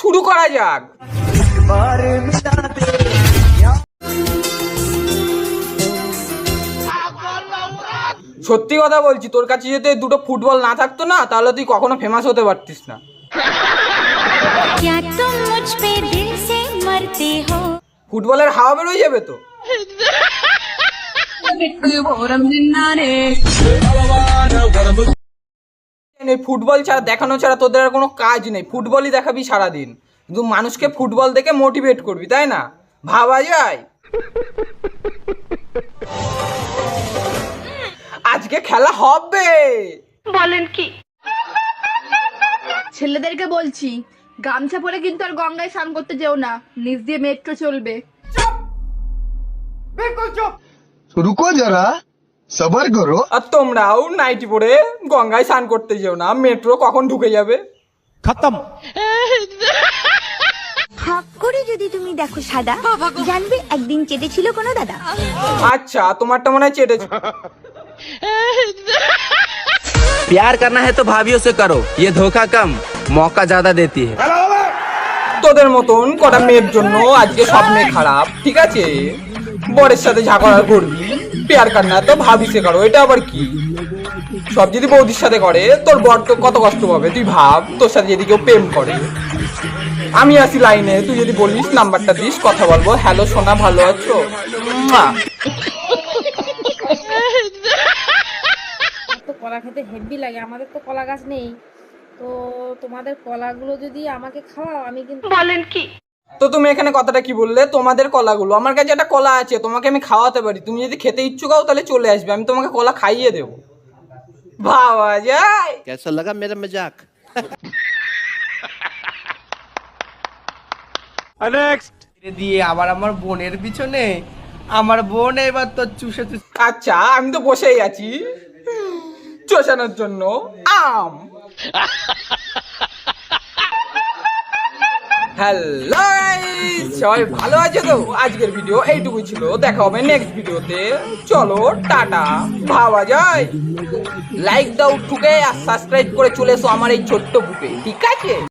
শুরু করা যাক। সত্যি কথা বলছি তোর কাছে যদি দুটো ফুটবল না থাকতো না তাহলে তুই কখনো ফেমাস হতে পারতিস না। ফুটবলের হাওয়া বেরোয় যাবে তো? নেই ফুটবল ছাড়া দেখানো ছাড়া তোদের আর কোনো কাজ নেই। ফুটবলই দেখাবি সারাদিন। কিন্তু মানুষকে ফুটবল দেখে মোটিভেট করবি তাই না? ভাবা যায়? আজকে খেলা হবে। বলেন কি? ছেলেদেরকে বলছি গামছা পরে কিন্তু আর গঙ্গায় স্নান করতে যেও না। নিজ দিয়ে মেট্রো চলবে। চুপ! বিলকুল চুপ! রুকো যারা सबर करो আর তোমরাও নাইটি পরে গঙ্গায় স্নান করতে যেও না মেট্রো কখন ঢুকে যাবে হাক করে যদি তুমি দেখো সাদা জানবে একদিন চেটেছিল কোনো দাদা আচ্ছা তোমারটা মনে হয় চেটেছে प्यार करना है तो भाभीियों से करो ये धोखा कम मौका ज्यादा देती है তোদের মতন কটা মেয়ের জন্য আজকে সব মেয়ে খারাপ ঠিক আছে বরের সাথে ঝাগড়া করবি পেয়ার কান্না তো ভাবিসে করো। এটা আবার কি? সব যদি বৌদির সাথে করে তোর বর তো কত কষ্ট পাবে? তুই ভাব তোর সাথে যদি কেউ প্রেম করে। আমি আসি লাইনে তুই যদি বলিস নাম্বারটা দিস কথা বলব। হ্যালো সোনা ভালো আছো। তো কলা খেতে হেভি লাগে আমাদের তো কলা গাছ নেই। তো তোমাদের কলাগুলো যদি আমাকে খাওয়াও আমি কিন্তু তো তুমি এখানে কথাটা কি বললে? তোমাদের কলাগুলো। আমার কাছে একটা কলা আছে তোমাকে আমি খাওয়াতে পারি। তুমি যদি খেতে ইচ্ছুক হও তাহলে চলে আসবে আমি তোমাকে কলা খাইয়ে দেবো। বাবা কেসা লাগা মজাক নেক্সট দিয়ে আবার আমার বোনের পিছনে। আমার বোন এবার তো চুষে চুষে আচ্ছা আমি তো বসেই আছি। চোষানোর জন্য। আম। হ্যালো সবাই ভালো আছে তো? আজকের ভিডিও এইটুকু ছিল। দেখা হবে নেক্সট ভিডিওতে চলো, টাটা। ভাবা যায়। লাইক দাও, ঠুকে, আর সাবস্ক্রাইব করে চলে এসো আমার এই ছোট্ট বুকে ঠিক আছে?